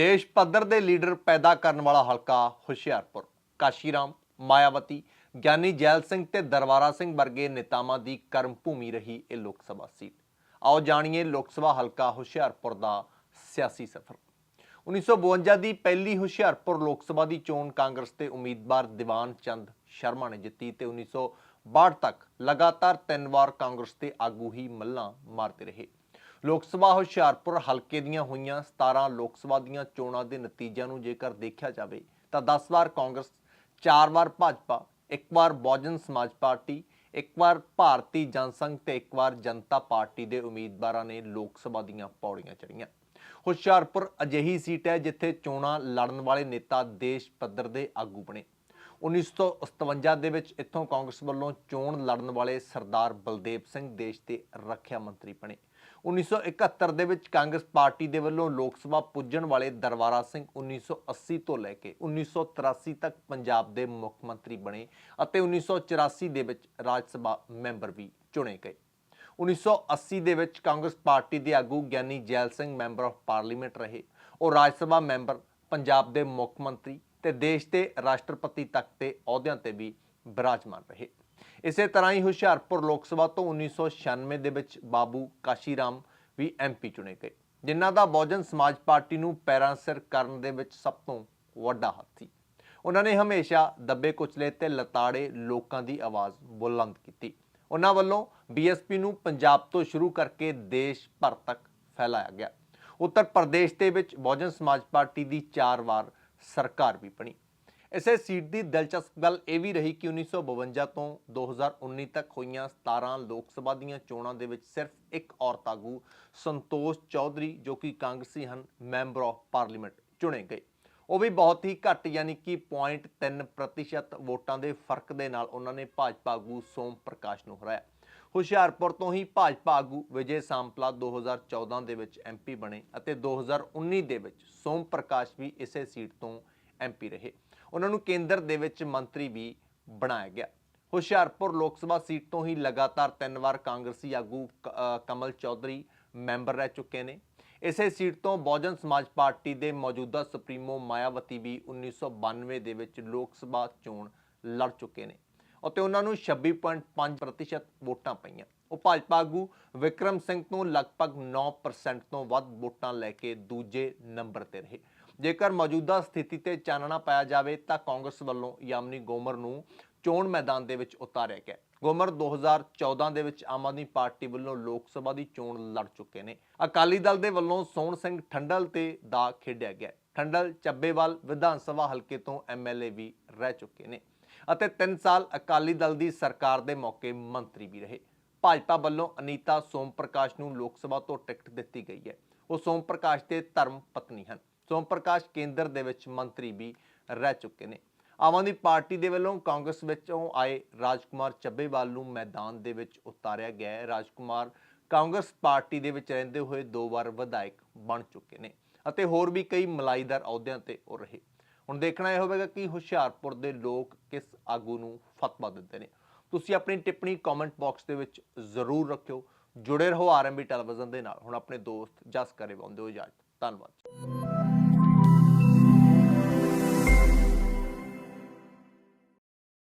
ਦੇਸ਼ ਪੱਧਰ ਦੇ ਲੀਡਰ ਪੈਦਾ ਕਰਨ ਵਾਲਾ ਹਲਕਾ ਹੁਸ਼ਿਆਰਪੁਰ। ਕਾਸ਼ੀਰਾਮ, ਮਾਇਆਵਤੀ, ਗਿਆਨੀ ਜੈਲ ਸਿੰਘ ਤੇ ਦਰਬਾਰਾ ਸਿੰਘ ਵਰਗੇ ਨੇਤਾਵਾਂ ਦੀ ਕਰਮ ਭੂਮੀ ਰਹੀ ਇਹ ਲੋਕ ਸਭਾ ਸੀਟ। ਆਓ ਜਾਣੀਏ ਲੋਕ ਸਭਾ ਹਲਕਾ ਹੁਸ਼ਿਆਰਪੁਰ ਦਾ ਸਿਆਸੀ ਸਫ਼ਰ। 1952 ਦੀ ਪਹਿਲੀ ਹੁਸ਼ਿਆਰਪੁਰ ਲੋਕ ਸਭਾ ਦੀ ਚੋਣ ਕਾਂਗਰਸ ਦੇ ਉਮੀਦਵਾਰ ਦੀਵਾਨ ਚੰਦ ਸ਼ਰਮਾ ਨੇ ਜਿੱਤੀ ਤੇ 1962 ਤੱਕ ਲਗਾਤਾਰ ਤਿੰਨ ਵਾਰ ਕਾਂਗਰਸ ਦੇ ਆਗੂ ਹੀ ਮੱਲਾਂ ਮਾਰਦੇ ਰਹੇ। ਲੋਕ ਸਭਾ ਹੁਸ਼ਿਆਰਪੁਰ ਹਲਕੇ ਦੀਆਂ ਹੋਈਆਂ 17 ਲੋਕ ਸਭਾ ਦੀਆਂ ਚੋਣਾਂ ਦੇ ਨਤੀਜਿਆਂ ਨੂੰ ਜੇਕਰ ਦੇਖਿਆ ਜਾਵੇ ਤਾਂ 10 ਵਾਰ ਕਾਂਗਰਸ 4 ਵਾਰ ਭਾਜਪਾ, ਇੱਕ ਵਾਰ ਬਹੁਜਨ ਸਮਾਜ ਪਾਰਟੀ, ਇੱਕ ਵਾਰ ਭਾਰਤੀ ਜਨਸੰਘ ਤੇ ਇੱਕ ਵਾਰ ਜਨਤਾ ਪਾਰਟੀ ਦੇ ਉਮੀਦਵਾਰਾਂ ਨੇ ਲੋਕ ਸਭਾ ਦੀਆਂ ਪੌੜੀਆਂ ਚੜ੍ਹੀਆਂ। ਹੁਸ਼ਿਆਰਪੁਰ ਅਜਿਹੀ ਸੀਟ ਹੈ ਜਿੱਥੇ ਚੋਣਾਂ ਲੜਨ ਵਾਲੇ ਨੇਤਾ ਦੇਸ਼ ਪੱਧਰ ਦੇ ਆਗੂ ਬਣੇ। 1957 ਦੇ ਵਿੱਚ ਇੱਥੋਂ ਕਾਂਗਰਸ ਵੱਲੋਂ ਚੋਣ ਲੜਨ ਵਾਲੇ ਸਰਦਾਰ ਬਲਦੇਵ ਸਿੰਘ ਦੇਸ਼ ਦੇ ਰੱਖਿਆ ਮੰਤਰੀ ਬਣੇ। 1971 ਦੇ ਵਿੱਚ ਕਾਂਗਰਸ ਪਾਰਟੀ ਦੇ ਵੱਲੋਂ ਲੋਕ ਸਭਾ ਪੁੱਜਣ ਵਾਲੇ ਦਰਬਾਰਾ ਸਿੰਘ 1980 ਤੋਂ ਲੈ ਕੇ 1983 ਤੱਕ ਪੰਜਾਬ ਦੇ ਮੁੱਖ ਮੰਤਰੀ ਬਣੇ ਅਤੇ 1984 ਦੇ ਵਿੱਚ ਰਾਜ ਸਭਾ ਮੈਂਬਰ ਵੀ ਚੁਣੇ ਗਏ। 1980 ਦੇ ਵਿੱਚ ਕਾਂਗਰਸ ਪਾਰਟੀ ਦੇ ਆਗੂ Giani Zail Singh member of parliament ਰਹੇ। ਉਹ ਰਾਜ ਸਭਾ ਮੈਂਬਰ, ਪੰਜਾਬ ਦੇ ਮੁੱਖ ਮੰਤਰੀ ਤੇ ਦੇਸ਼ ਦੇ ਰਾਸ਼ਟਰਪਤੀ ਤੱਕ ਦੇ ਅਹੁਦਿਆਂ ਤੇ ਵੀ ਬਿਰਾਜਮਾਨ ਰਹੇ। ਇਸੇ ਤਰ੍ਹਾਂ ਹੀ ਹੁਸ਼ਿਆਰਪੁਰ ਲੋਕ ਸਭਾ ਤੋਂ 1996 ਦੇ ਵਿੱਚ ਬਾਬੂ ਕਾਸ਼ੀਰਾਮ ਵੀ ਐਮਪੀ ਚੁਣੇ ਗਏ, ਜਿਨ੍ਹਾਂ ਦਾ ਬਹੁਜਨ ਸਮਾਜ ਪਾਰਟੀ ਨੂੰ ਪੈਰਾਂ ਸਿਰ ਕਰਨ ਦੇ ਵਿੱਚ ਸਭ ਤੋਂ ਵੱਡਾ ਹੱਥ ਸੀ। ਉਹਨਾਂ ਨੇ ਹਮੇਸ਼ਾ ਦੱਬੇ ਕੁਚਲੇ ਤੇ ਲਤਾੜੇ ਲੋਕਾਂ ਦੀ ਆਵਾਜ਼ ਬੁਲੰਦ ਕੀਤੀ। ਉਹਨਾਂ ਵੱਲੋਂ ਬੀਐਸਪੀ ਨੂੰ ਪੰਜਾਬ ਤੋਂ ਸ਼ੁਰੂ ਕਰਕੇ ਦੇਸ਼ ਭਰ ਤੱਕ ਫੈਲਾਇਆ ਗਿਆ। ਉੱਤਰ ਪ੍ਰਦੇਸ਼ ਦੇ ਵਿੱਚ ਬਹੁਜਨ ਸਮਾਜ ਪਾਰਟੀ ਦੀ 4 ਵਾਰ ਸਰਕਾਰ ਵੀ ਬਣੀ। ਇਸੇ ਸੀਟ ਦੀ ਦਿਲਚਸਪ ਗੱਲ ਇਹ ਵੀ ਰਹੀ ਕਿ 1952 ਤੋਂ 2019 ਤੱਕ ਹੋਈਆਂ 17 ਲੋਕ ਸਭਾ ਦੀਆਂ ਚੋਣਾਂ ਦੇ ਵਿੱਚ ਸਿਰਫ ਇੱਕ ਔਰਤ ਆਗੂ ਸੰਤੋਸ਼ ਚੌਧਰੀ ਜੋ ਕਿ ਕਾਂਗਰਸੀ ਹਨ, ਮੈਂਬਰ ਆਫ ਪਾਰਲੀਮੈਂਟ ਚੁਣੇ ਗਏ। ਉਹ ਵੀ ਬਹੁਤ ਹੀ ਘੱਟ ਯਾਨੀ ਕਿ 0.3% ਵੋਟਾਂ ਦੇ ਫ਼ਰਕ ਦੇ ਨਾਲ ਉਹਨਾਂ ਨੇ ਭਾਜਪਾ ਆਗੂ ਸੋਮ ਪ੍ਰਕਾਸ਼ ਨੂੰ ਹਰਾਇਆ। ਹੁਸ਼ਿਆਰਪੁਰ ਤੋਂ ਹੀ ਭਾਜਪਾ ਆਗੂ ਵਿਜੇ ਸਾਂਪਲਾ 2014 ਦੇ ਵਿੱਚ ਐਮਪੀ ਬਣੇ ਅਤੇ 2019 ਦੇ ਵਿੱਚ ਸੋਮ ਪ੍ਰਕਾਸ਼ ਵੀ ਇਸੇ ਸੀਟ ਤੋਂ ਐਮਪੀ ਰਹੇ। ਉਹਨਾਂ ਨੂੰ ਕੇਂਦਰ ਦੇ ਵਿੱਚ ਮੰਤਰੀ ਵੀ ਬਣਾਇਆ ਗਿਆ। ਹੁਸ਼ਿਆਰਪੁਰ ਲੋਕ ਸਭਾ ਸੀਟ ਤੋਂ ਹੀ ਲਗਾਤਾਰ ਤਿੰਨ ਵਾਰ ਕਾਂਗਰਸੀ ਆਗੂ ਕਮਲ ਚੌਧਰੀ ਮੈਂਬਰ ਰਹਿ ਚੁੱਕੇ ਨੇ। ਇਸੇ ਸੀਟ ਤੋਂ ਬਹੁਜਨ ਸਮਾਜ ਪਾਰਟੀ ਦੇ ਮੌਜੂਦਾ ਸੁਪਰੀਮੋ ਮਾਇਆਵਤੀ ਵੀ 1992 ਦੇ ਵਿੱਚ ਲੋਕ ਸਭਾ ਚੋਣ ਲੜ ਚੁੱਕੇ ਨੇ ਅਤੇ ਉਹਨਾਂ ਨੂੰ 26.5% ਵੋਟਾਂ ਪਈਆਂ। ਉਹ ਭਾਜਪਾ ਆਗੂ ਵਿਕਰਮ ਸਿੰਘ ਤੋਂ ਲਗਭਗ 9% ਤੋਂ ਵੱਧ ਵੋਟਾਂ ਲੈ ਕੇ ਦੂਜੇ ਨੰਬਰ ਤੇ ਰਹੇ। ਜੇਕਰ ਮੌਜੂਦਾ ਸਥਿਤੀ ਤੇ ਚਾਨਣਾ ਪਾਇਆ ਜਾਵੇ ਤਾਂ ਕਾਂਗਰਸ ਵੱਲੋਂ ਯਾਮਨੀ ਗੋਮਰ ਨੂੰ ਚੋਣ ਮੈਦਾਨ ਦੇ ਵਿੱਚ ਉਤਾਰਿਆ ਗਿਆ ਗੋਮਰ 2014 ਦੇ ਵਿੱਚ ਆਮ ਆਦਮੀ ਪਾਰਟੀ ਵੱਲੋਂ ਲੋਕ ਸਭਾ ਦੀ ਚੋਣ ਲੜ ਚੁੱਕੇ ਨੇ। ਅਕਾਲੀ ਦਲ ਦੇ ਵੱਲੋਂ ਸੋਹਣ ਸਿੰਘ ਠੰਡਲ ਤੇ ਦਾ ਖੇਡਿਆ ਗਿਆ ਠੰਡਲ ਚੱਬੇਵਾਲ ਵਿਧਾਨ ਸਭਾ ਹਲਕੇ ਤੋਂ ਐਮਐਲਏ ਵੀ ਰਹਿ ਚੁੱਕੇ ਨੇ ਅਤੇ 3 ਸਾਲ ਅਕਾਲੀ ਦਲ ਦੀ ਸਰਕਾਰ ਦੇ ਮੌਕੇ ਮੰਤਰੀ ਵੀ ਰਹੇ। ਭਾਜਪਾ ਵੱਲੋਂ ਅਨੀਤਾ ਸੋਮ ਪ੍ਰਕਾਸ਼ ਨੂੰ ਲੋਕ ਸਭਾ ਤੋਂ ਟਿਕਟ ਦਿੱਤੀ ਗਈ ਹੈ। ਉਹ ਸੋਮ ਪ੍ਰਕਾਸ਼ ਦੇ ਧਰਮ ਪਤਨੀ ਹਨ। ਸੋਮ ਪ੍ਰਕਾਸ਼ ਕੇਂਦਰ ਦੇ ਵਿੱਚ ਮੰਤਰੀ ਵੀ ਰਹਿ ਚੁੱਕੇ ਨੇ। ਆਮ ਆਦਮੀ ਪਾਰਟੀ ਦੇ ਵੱਲੋਂ ਕਾਂਗਰਸ ਵਿੱਚੋਂ ਆਏ ਰਾਜਕੁਮਾਰ ਚੱਬੇਵਾਲ ਨੂੰ ਮੈਦਾਨ ਦੇ ਵਿੱਚ ਉਤਾਰਿਆ ਗਿਆ ਹੈ। ਰਾਜਕੁਮਾਰ ਕਾਂਗਰਸ ਪਾਰਟੀ ਦੇ ਵਿੱਚ ਰਹਿੰਦੇ ਹੋਏ ਦੋ ਵਾਰ ਵਿਧਾਇਕ ਬਣ ਚੁੱਕੇ ਨੇ ਅਤੇ ਹੋਰ ਵੀ ਕਈ ਮਲਾਈਦਾਰ ਅਹੁਦਿਆਂ ਤੇ ਉਹ ਰਹੇ। ਹੁਣ ਦੇਖਣਾ ਇਹ ਹੋਵੇਗਾ ਕਿ ਹੁਸ਼ਿਆਰਪੁਰ ਦੇ ਲੋਕ ਕਿਸ ਆਗੂ ਨੂੰ ਫਤਵਾ ਦਿੰਦੇ ਨੇ। ਤੁਸੀਂ ਆਪਣੀ ਟਿੱਪਣੀ ਕਮੈਂਟ ਬਾਕਸ ਦੇ ਵਿੱਚ ਜ਼ਰੂਰ ਰੱਖਿਓ। ਜੁੜੇ ਰਹੋ ਆਰਐਮਬੀ ਟੈਲੀਵਿਜ਼ਨ ਦੇ ਨਾਲ। ਹੁਣ ਆਪਣੇ ਦੋਸਤ ਜਸ ਕਰੇ ਬੰਦੇ ਹੋ ਇਜਾਜ਼ਤ। ਧੰਨਵਾਦ।